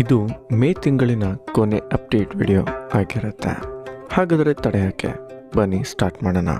ಇದು ಮೇ ತಿಂಗಳಿನ ಕೊನೆ ಅಪ್ಡೇಟ್ ವಿಡಿಯೋ ಆಗಿರುತ್ತೆ. ಹಾಗಾದರೆ ತಡೆಯೋಕ್ಕೆ ಬನ್ನಿ, ಸ್ಟಾರ್ಟ್ ಮಾಡೋಣ.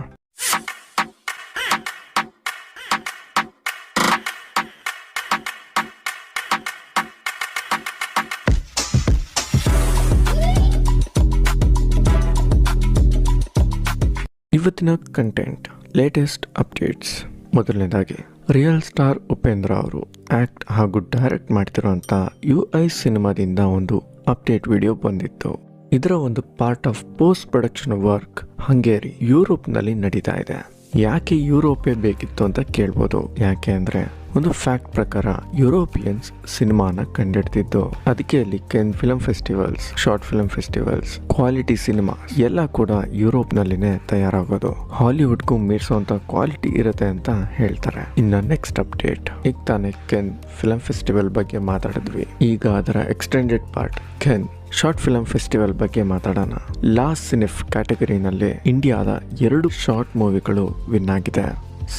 ಇವತ್ತಿನ ಕಂಟೆಂಟ್ ಲೇಟೆಸ್ಟ್ ಅಪ್ಡೇಟ್ಸ್ ಮೊದಲನೇದಾಗಿ ರಿಯಲ್ ಸ್ಟಾರ್ ಉಪೇಂದ್ರ ಅವರು ಆಕ್ಟ್ ಹಾಗೂ ಡೈರೆಕ್ಟ್ ಮಾಡ್ತಿರುವಂಥ ಯು ಐ ಸಿನಿಮಾದಿಂದ ಒಂದು ಅಪ್ಡೇಟ್ ವಿಡಿಯೋ ಬಂದಿತ್ತು. ಇದರ ಒಂದು part of post production work Hungary ಯುರೋಪ್ನಲ್ಲಿ ನಡೀತಾ ಇದೆ. ಯಾಕೆ ಯುರೋಪೇ ಬೇಕಿತ್ತು ಅಂತ ಕೇಳ್ಬೋದು. ಯಾಕೆ ಅಂದ್ರೆ ಒಂದು ಫ್ಯಾಕ್ಟ್ ಪ್ರಕಾರ ಯುರೋಪಿಯನ್ಸ್ ಸಿನಿಮಾನ ಕಂಡಿಡ್ತಿದ್ದು. ಅದಕ್ಕೆ ಅಲ್ಲಿ Cannes film festivals short film festivals quality cinema ಎಲ್ಲ ಕೂಡ ಯುರೋಪ್ ನಲ್ಲಿನೇ ತಯಾರಾಗೋದು. ಹಾಲಿವುಡ್ಗೂ ಮೀರಿಸುವಂತ ಕ್ವಾಲಿಟಿ ಇರುತ್ತೆ ಅಂತ ಹೇಳ್ತಾರೆ. ಇನ್ನ ನೆಕ್ಸ್ಟ್ ಅಪ್ಡೇಟ್ ಈಗ ತಾನೇ ಕೆನ್ ಫಿಲಂ ಫೆಸ್ಟಿವಲ್ ಬಗ್ಗೆ ಮಾತಾಡಿದ್ವಿ. ಈಗ ಅದರ extended part Cannes short film festival ಬಗ್ಗೆ ಮಾತಾಡೋಣ. ಲಾಸ್ಟ್ ಸಿನಿಫ್ ಕ್ಯಾಟಗರಿನಲ್ಲಿ ಇಂಡಿಯಾದ ಎರಡು ಶಾರ್ಟ್ ಮೂವಿಗಳು ವಿನ್ ಆಗಿದೆ.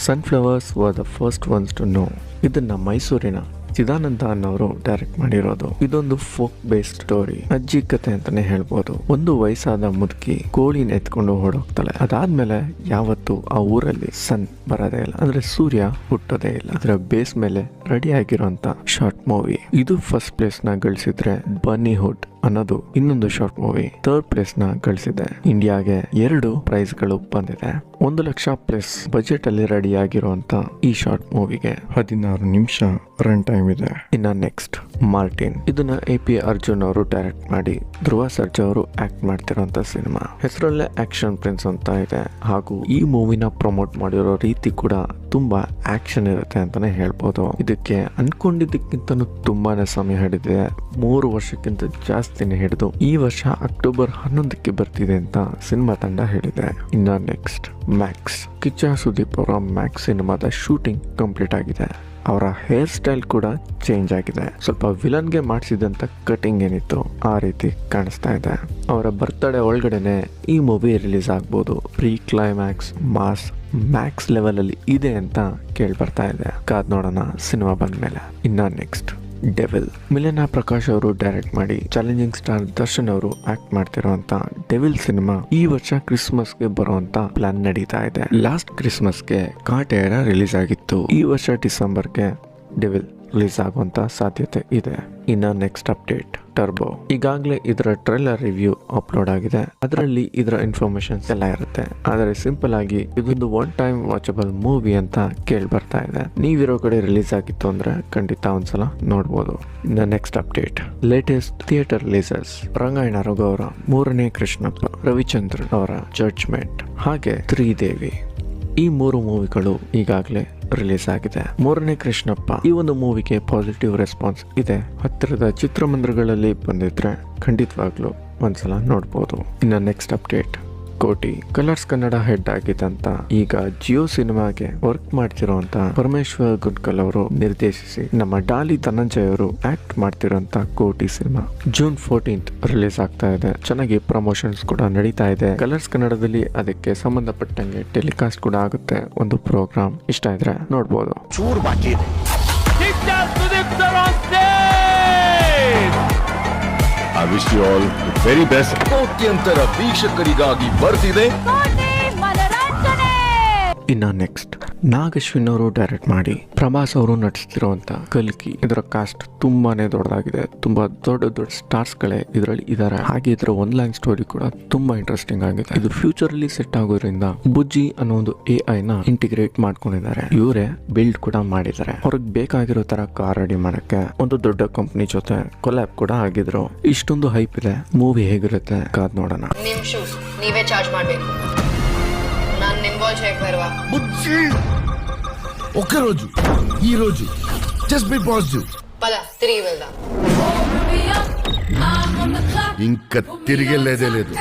Sunflowers were the first ones to know ಇದನ್ನ ಮೈಸೂರಿನ ಚಿದಾನಂದ ಅನ್ನೋರು ಡೈರೆಕ್ಟ್ ಮಾಡಿರೋದು. ಇದೊಂದು ಫೋಕ್ ಬೇಸ್ಡ್ ಸ್ಟೋರಿ ಅಜ್ಜಿ ಕತೆ ಅಂತಾನೆ ಹೇಳ್ಬೋದು. ಒಂದು ವಯಸ್ಸಾದ ಮುದುಕಿ ಕೋಳಿನ ಎತ್ಕೊಂಡು ಓಡೋಗ್ತಾಳೆ. ಅದಾದ್ಮೇಲೆ ಯಾವತ್ತು ಆ ಊರಲ್ಲಿ ಸನ್ ಬರೋದೇ ಇಲ್ಲ. ಅಂದ್ರೆ ಸೂರ್ಯ ಹುಟ್ಟೋದೇ ಇಲ್ಲ. ಅದರ ಬೇಸ್ ಮೇಲೆ ರೆಡಿ ಆಗಿರುವಂತ ಶಾರ್ಟ್ ಮೂವಿ ಇದು ಫಸ್ಟ್ ಪ್ಲೇಸ್ನ ಗಳಿಸಿದ್ರೆ ಬನ್ನಿ ಹುಡ್ ಅನ್ನೋದು ಇನ್ನೊಂದು ಶಾರ್ಟ್ ಮೂವಿ ಥರ್ಡ್ ಪ್ಲೇಸ್ನ ಗಳಿಸಿದೆ. ಇಂಡಿಯಾಗೆ ಎರಡು ಪ್ರೈಸ್ಗಳು ಬಂದಿದೆ. ಒಂದು ಲಕ್ಷ ಪ್ಲಸ್ ಬಜೆಟ್ ಅಲ್ಲಿ ರೆಡಿ ಆಗಿರುವಂತ ಈ ಶಾರ್ಟ್ ಮೂವಿಗೆ ಹದಿನಾರು ನಿಮಿಷ ರನ್ ಟೈಮ್ ಇದೆ. ಇನ್ನ ನೆಕ್ಸ್ಟ್ ಮಾರ್ಟಿನ್ ಇದನ್ನ ಎ ಪಿ ಅರ್ಜುನ್ ಅವರು ಡೈರೆಕ್ಟ್ ಮಾಡಿ ಧ್ರುವ ಸರ್ಜಾ ಅವರು ಆಕ್ಟ್ ಮಾಡ್ತಿರೋಂತ ಸಿನಿಮಾ ಹೆಸರಲ್ಲೇ ಆಕ್ಷನ್ ಪ್ರಿನ್ಸ್ ಅಂತ ಇದೆ. ಹಾಗೂ ಈ ಮೂವಿನ ಪ್ರಮೋಟ್ ಮಾಡಿರೋ ರೀತಿ ಕೂಡ ತುಂಬಾ ಆಕ್ಷನ್ ಇರುತ್ತೆ ಅಂತಾನೆ ಹೇಳ್ಬೋದು. ಇದಕ್ಕೆ ಅನ್ಕೊಂಡಿದ್ದಕ್ಕಿಂತನೂ ತುಂಬಾನೇ ಸಮಯ ಹಿಡಿದಿದೆ. ಮೂರು ವರ್ಷಕ್ಕಿಂತ ಜಾಸ್ತಿನೇ ಹಿಡಿದು ಈ ವರ್ಷ ಅಕ್ಟೋಬರ್ ಹನ್ನೊಂದಕ್ಕೆ ಬರ್ತಿದೆ ಅಂತ ಸಿನಿಮಾ ತಂಡ ಹೇಳಿದೆ. ಇನ್ನ ನೆಕ್ಸ್ಟ್ ಮ್ಯಾಕ್ಸ್ ಕಿಚ್ಚ ಸುದೀಪ್ ಅವರ ಮ್ಯಾಕ್ಸ್ ಸಿನಿಮಾದ ಶೂಟಿಂಗ್ ಕಂಪ್ಲೀಟ್ ಆಗಿದೆ. ಅವರ ಹೇರ್ ಸ್ಟೈಲ್ ಕೂಡ ಚೇಂಜ್ ಆಗಿದೆ. ಸ್ವಲ್ಪ ವಿಲನ್ಗೆ ಮಾಡಿಸಿದಂತ ಕಟಿಂಗ್ ಏನಿತ್ತು, ಆ ರೀತಿ ಕಾಣಿಸ್ತಾ ಇದೆ. ಅವರ ಬರ್ತ್ಡೇ ಒಳಗಡೆನೆ ಈ ಮೂವಿ ರಿಲೀಸ್ ಆಗ್ಬೋದು. ಪ್ರೀ ಕ್ಲೈಮ್ಯಾಕ್ಸ್ ಮಾಸ್ ಮ್ಯಾಕ್ಸ್ ಲೆವೆಲಲ್ಲಿ ಇದೆ ಅಂತ ಕೇಳ್ಬರ್ತಾ ಇದೆ. ಕಾದ್ ನೋಡೋಣ, ಸಿನಿಮಾ ಬಂದ್ಮೇಲೆ. ಇನ್ನ ನೆಕ್ಸ್ಟ್ ಡೆವಿಲ್ ಮಿಲನಾ ಪ್ರಕಾಶ್ ಅವರು ಡೈರೆಕ್ಟ್ ಮಾಡಿ ಚಾಲೆಂಜಿಂಗ್ ಸ್ಟಾರ್ ದರ್ಶನ್ ಅವರು ಆಕ್ಟ್ ಮಾಡ್ತಿರುವಂತ ಡೆವಿಲ್ ಸಿನಿಮಾ ಈ ವರ್ಷ ಕ್ರಿಸ್ಮಸ್ಗೆ ಬರುವಂತ ಪ್ಲಾನ್ ನಡೀತಾ ಇದೆ. ಲಾಸ್ಟ್ ಕ್ರಿಸ್ಮಸ್ಗೆ ಕಾಟೇರ ರಿಲೀಸ್ ಆಗಿತ್ತು. ಈ ವರ್ಷ ಡಿಸೆಂಬರ್ಗೆ ಡೆವಿಲ್ ರಿಲೀಸ್ ಆಗುವಂತ ಸಾಧ್ಯತೆ ಇದೆ. ಇನ್ನ ನೆಕ್ಸ್ಟ್ ಅಪ್ಡೇಟ್ ಟರ್ಬೋ ಈಗಾಗಲೇ ಇದರ ಟ್ರೈಲರ್ ರಿವ್ಯೂ ಅಪ್ಲೋಡ್ ಆಗಿದೆ. ಅದರಲ್ಲಿ ಇದರ ಇನ್ಫಾರ್ಮೇಶನ್ಸ್ ಎಲ್ಲ ಇರುತ್ತೆ. ಆದರೆ ಸಿಂಪಲ್ ಆಗಿ ಇದೊಂದು ಒನ್ ಟೈಮ್ ವಾಚಬಲ್ ಮೂವಿ ಅಂತ ಕೇಳಿ ಬರ್ತಾ ಇದೆ. ನೀವಿರೋ ಕಡೆ ರಿಲೀಸ್ ಆಗಿತ್ತು ಅಂದ್ರೆ ಖಂಡಿತ ಒಂದ್ಸಲ ನೋಡ್ಬೋದು. ಇನ್ನ next update latest theatre releases Rangayana ರಘುವರ, ಮೂರನೇ ಕೃಷ್ಣಪ್ಪ, ರವಿಚಂದ್ರನ್ ಅವರ ಜಡ್ಜ್ಮೆಂಟ್ ಹಾಗೆ ತ್ರೀದೇವಿ. ಈ ಮೂರು ಮೂವಿಗಳು ಈಗಾಗಲೇ ರಿಲೀಸ್ ಆಗಿದೆ ಮೂರನೇ ಕೃಷ್ಣಪ್ಪ. ಈ ಒಂದು ಮೂವಿಗೆ ಪಾಸಿಟಿವ್ ರೆಸ್ಪಾನ್ಸ್ ಇದೆ. ಹತ್ತಿರದ ಚಿತ್ರಮಂದಿರಗಳಲ್ಲಿ ಬಂದಿದ್ರೆ ಖಂಡಿತವಾಗ್ಲೂ ಒಂದ್ಸಲ ನೋಡ್ಬೋದು. ಇನ್ನ next update Koti Colors Kannada head ಆಗಿದ್ದಂತ ಈಗ ಜಿಯೋ ಸಿನಿಮಾಗೆ ವರ್ಕ್ ಮಾಡ್ತಿರುವಂತ ಪರಮೇಶ್ವರ್ ಗುಡ್ಕಲ್ ಅವರು ನಿರ್ದೇಶಿಸಿ ನಮ್ಮ ಡಾಲಿ ಧನಂಜಯ್ ಅವರು ಆಕ್ಟ್ ಮಾಡ್ತಿರುವಂತ ಕೋಟಿ ಸಿನಿಮಾ. ಜೂನ್ ಫೋರ್ಟೀನ್ತ್ ರಿಲೀಸ್ ಆಗ್ತಾ ಇದೆ. ಚೆನ್ನಾಗಿ ಪ್ರಮೋಷನ್ಸ್ ಕೂಡ ನಡೀತಾ ಇದೆ. ಕಲರ್ಸ್ ಕನ್ನಡದಲ್ಲಿ ಅದಕ್ಕೆ ಸಂಬಂಧಪಟ್ಟಂಗೆ ಟೆಲಿಕಾಸ್ಟ್ ಕೂಡ ಆಗುತ್ತೆ. ಒಂದು ಪ್ರೋಗ್ರಾಮ್ ಇಷ್ಟ ಇದ್ರೆ ನೋಡ್ಬೋದು. ಚೂರು ಬಾಕಿ wish you all very best ಕೋಟ್ಯಂತರ ವೀಕ್ಷಕರಿಗಾಗಿ ಬರ್ತಿದೆ. ಇನ್ನ ನೆಕ್ಸ್ಟ್ ನಾಗಶ್ವಿನ್ ಅವರು ಡೈರೆಕ್ಟ್ ಮಾಡಿ, ಪ್ರಭಾಸ್ ಅವರು ನಟಿಸ್ತಿರುವಂತ ಕಲ್ಕಿ, ಇದರ ಕಾಸ್ಟ್ ತುಂಬಾನೇ ದೊಡ್ಡದಾಗಿದೆ. ತುಂಬಾ ದೊಡ್ಡ ದೊಡ್ಡ ಸ್ಟಾರ್ಸ್ ಗಳೇ ಇದರಲ್ಲಿ ಇದಾರೆ. ಹಾಗೆ ಇದರ ಒನ್ ಲೈನ್ ಸ್ಟೋರಿ ಕೂಡ ತುಂಬಾ ಇಂಟ್ರೆಸ್ಟಿಂಗ್ ಆಗಿದೆ. ಇದು ಫ್ಯೂಚರ್ ಅಲ್ಲಿ ಸೆಟ್ ಆಗೋದ್ರಿಂದ ಬುಜ್ಜಿ ಅನ್ನೋ ಒಂದು ಎ ಐ ನ ಇಂಟಿಗ್ರೇಟ್ ಮಾಡ್ಕೊಂಡಿದ್ದಾರೆ. ಇವರೇ ಬಿಲ್ಡ್ ಕೂಡ ಮಾಡಿದ್ದಾರೆ. ಅವ್ರಿಗೆ ಬೇಕಾಗಿರೋ ತರ ಕಾರ್ ರೆಡಿ ಮಾಡಕ್ಕೆ ಒಂದು ದೊಡ್ಡ ಕಂಪನಿ ಜೊತೆ ಕೊಲ್ಯಾಬ್ ಕೂಡ ಆಗಿದ್ರು. ಇಷ್ಟೊಂದು ಹೈಪ್ ಇದೆ. ಮೂವಿ ಹೇಗಿರುತ್ತೆ? ಕಾದ್ ನೋಡೋಣ. ನೀವೇ ಚಾರ್ಜ್ ಮಾಡ್ಬೇಕು. బుజ్జి! ఒక్కరోజు ఈ రోజు జస్ట్ బి పాజిటివ్ ఇంకా తిరిగి లేదే. లేదు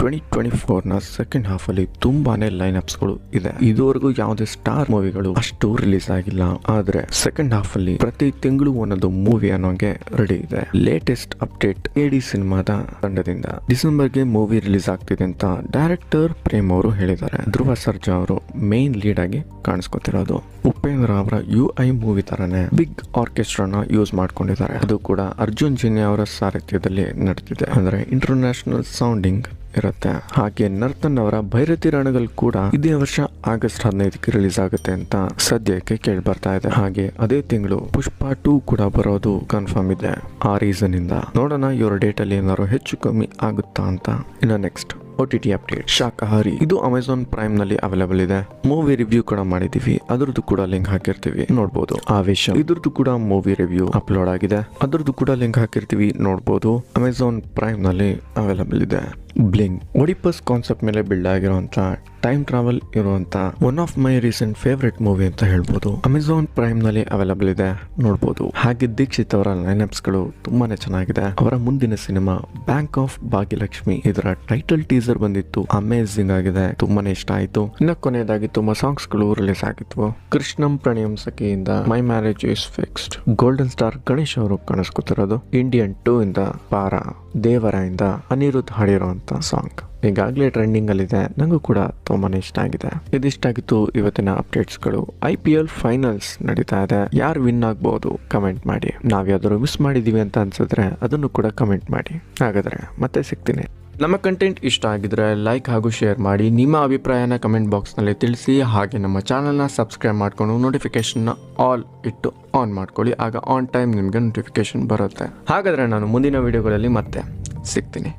ಟ್ವೆಂಟಿ ಟ್ವೆಂಟಿ ಫೋರ್ನ ಸೆಕೆಂಡ್ ಹಾಫ್ ಅಲ್ಲಿ ತುಂಬಾನೇ ಲೈನ್ ಅಪ್ಸ್ಗಳು ಇದೆ. ಇದುವರೆಗೂ ಯಾವುದೇ ಸ್ಟಾರ್ ಮೂವಿಗಳು ಅಷ್ಟು ರಿಲೀಸ್ ಆಗಿಲ್ಲ. ಆದ್ರೆ ಸೆಕೆಂಡ್ ಹಾಫ್ ಅಲ್ಲಿ ಪ್ರತಿ ತಿಂಗಳು ಒಂದೊಂದು ಮೂವಿ ಅನ್ನೋಂಗೆ ರೆಡಿ ಇದೆ. ಲೇಟೆಸ್ಟ್ ಅಪ್ಡೇಟ್ ಎಡಿ ಸಿನಿಮಾದ ತಂಡದಿಂದ ಡಿಸೆಂಬರ್ಗೆ ಮೂವಿ ರಿಲೀಸ್ ಆಗ್ತಿದೆ ಅಂತ ಡೈರೆಕ್ಟರ್ ಪ್ರೇಮ್ ಅವರು ಹೇಳಿದ್ದಾರೆ. ಧ್ರುವ ಸರ್ಜಾ ಅವರು ಮೇನ್ ಲೀಡ್ ಆಗಿ ಕಾಣಿಸ್ಕೊತಿರೋದು. ಉಪೇಂದ್ರ ಅವರ ಯು ಐ ಮೂವಿ ತರನೇ ಬಿಗ್ ಆರ್ಕೆಸ್ಟ್ರಾನ ಯೂಸ್ ಮಾಡ್ಕೊಂಡಿದ್ದಾರೆ. ಅದು ಕೂಡ ಅರ್ಜುನ್ ಜಿನ್ಯ ಅವರ ಸಾರಥ್ಯದಲ್ಲಿ ನಡೆದಿದೆ ಅಂದ್ರೆ ಇಂಟರ್ನ್ಯಾಷನಲ್ ಸೌಂಡಿಂಗ್ ಇರುತ್ತೆ. ಹಾಗೆ ನರ್ತನ್ ಅವರ ಭೈರತಿ ರಾಣಗಳು ಕೂಡ ಇದೇ ವರ್ಷ ಆಗಸ್ಟ್ ಹದಿನೈದಕ್ಕೆ ರಿಲೀಸ್ ಆಗುತ್ತೆ ಅಂತ ಸದ್ಯಕ್ಕೆ ಕೇಳಿ ಬರ್ತಾ ಇದೆ. ಹಾಗೆ ಅದೇ ತಿಂಗಳು ಪುಷ್ಪ ಟೂ ಕೂಡ ಬರೋದು ಕನ್ಫರ್ಮ್ ಇದೆ. ಆ ರೀಸನ್ ಇಂದ ನೋಡೋಣ ಇವರ ಡೇಟ್ ಅಲ್ಲಿ ಏನಾದ್ರು ಹೆಚ್ಚು ಕಮ್ಮಿ ಆಗುತ್ತಾ ಅಂತ. ಇನ್ನು next O T T update Shakahari ಇದು ಅಮೆಝಾನ್ ಪ್ರೈಮ್ನಲ್ಲಿ ಅವೈಲೇಬಲ್ ಇದೆ. ಮೂವಿ ರಿವ್ಯೂ ಕೂಡ ಮಾಡಿದೀವಿ. ಅದರದ್ದು ಕೂಡ ಲಿಂಕ್ ಹಾಕಿರ್ತೀವಿ. ನೋಡ್ಬೋದು. ಆವೇಶ. ಇದ್ರದ್ದು ಕೂಡ ಮೂವಿ ರಿವ್ಯೂ ಅಪ್ಲೋಡ್ ಆಗಿದೆ. ಅದ್ರದ್ದು ಕೂಡ ಲಿಂಕ್ ಹಾಕಿರ್ತೀವಿ. ನೋಡ್ಬೋದು. ಅಮೆಝಾನ್ ಪ್ರೈಮ್ನಲ್ಲಿ ಅವೈಲೇಬಲ್ ಇದೆ. ಬ್ಲಿಂಗ್ ಒಡಿಪಸ್ ಕಾನ್ಸೆಪ್ಟ್ ಮೇಲೆ ಬಿಲ್ಡ್ ಆಗಿರುವಂತ ಟೈಮ್ ಟ್ರಾವೆಲ್ ಇರುವಂತ one of my recent favourite movie ಅಂತ ಹೇಳ್ಬೋದು. ಅಮೆಝಾನ್ ಪ್ರೈಮ್ನಲ್ಲಿ ಅವೈಲಬಲ್ ಇದೆ. ನೋಡ್ಬೋದು. ಹಾಗೆ ದೀಕ್ಷಿತ್ ಅವರ ಲೈನ್ಅಪ್ಸ್ಗಳು ತುಂಬಾನೇ ಚೆನ್ನಾಗಿದೆ. ಅವರ ಮುಂದಿನ ಸಿನಿಮಾ ಬ್ಯಾಂಕ್ ಆಫ್ ಭಾಗ್ಯಲಕ್ಷ್ಮಿ. ಇದರ ಟೈಟಲ್ ಟೀಸರ್ ಬಂದಿತ್ತು. ಅಮೇಝಿಂಗ್ ಆಗಿದೆ. ತುಂಬಾನೇ ಇಷ್ಟ ಆಯ್ತು. ಇನ್ನ ಕೊನೆಯದಾಗಿ ತುಂಬಾ ಸಾಂಗ್ಸ್ಗಳು ರಿಲೀಸ್ ಆಗಿತ್ತು Krishnam Pranayam ಸಖಿಯಿಂದ my marriage is fixed golden star Ganesh ಅವರು ಕಾಣಿಸ್ಕೊತಿರೋದು. ಇಂಡಿಯನ್ ಟೂ ಇಂದ ಪಾರ. ದೇವರ ಇಂದ ಅನಿರುದ್ಧ ಹಾಡಿರುವಂತ ಸಾಂಗ್. ಈಗಾಗಲೇ ಟ್ರೆಂಡಿಂಗ್ ನನಗೂ ನಂಗೂ ಕೂಡ ತುಂಬಾ ಇಷ್ಟ ಆಗಿದೆ. ಇದಿಷ್ಟಾಗಿತ್ತು ಇವತ್ತಿನ ಅಪ್ಡೇಟ್ಸ್ಗಳು ಐ ಪಿ ಎಲ್ ಫೈನಲ್ಸ್ ನಡೀತಾ ಇದೆ. ಯಾರು ವಿನ್ ಆಗ್ಬೋದು ಕಮೆಂಟ್ ಮಾಡಿ. ನಾವ್ ಯಾವ್ದಾದ್ರು ಮಿಸ್ ಮಾಡಿದೀವಿ ಅಂತ ಅನ್ಸಿದ್ರೆ ಅದನ್ನು ಕೂಡ ಕಮೆಂಟ್ ಮಾಡಿ. ಹಾಗಾದ್ರೆ ಮತ್ತೆ ಸಿಗ್ತೀನಿ. ನಮ್ಮ ಕಂಟೆಂಟ್ ಇಷ್ಟ ಆಗಿದ್ರೆ ಲೈಕ್ ಹಾಗೂ ಶೇರ್ ಮಾಡಿ. ನಿಮ್ಮ ಅಭಿಪ್ರಾಯನ ಕಮೆಂಟ್ ಬಾಕ್ಸ್ನಲ್ಲಿ ತಿಳಿಸಿ. ಹಾಗೆ ನಮ್ಮ ಚಾನಲ್ನ ಸಬ್ಸ್ಕ್ರೈಬ್ ಮಾಡಿಕೊಂಡು ನೋಟಿಫಿಕೇಶನ್ನ ಆಲ್ ಇಟ್ಟು ಆನ್ ಮಾಡ್ಕೊಳ್ಳಿ. ಆಗ ಆನ್ ಟೈಮ್ ನಿಮಗೆ ನೋಟಿಫಿಕೇಶನ್ ಬರುತ್ತೆ. ಹಾಗಾದರೆ ನಾನು ಮುಂದಿನ ವಿಡಿಯೋಗಳಲ್ಲಿ ಮತ್ತೆ ಸಿಗ್ತೀನಿ.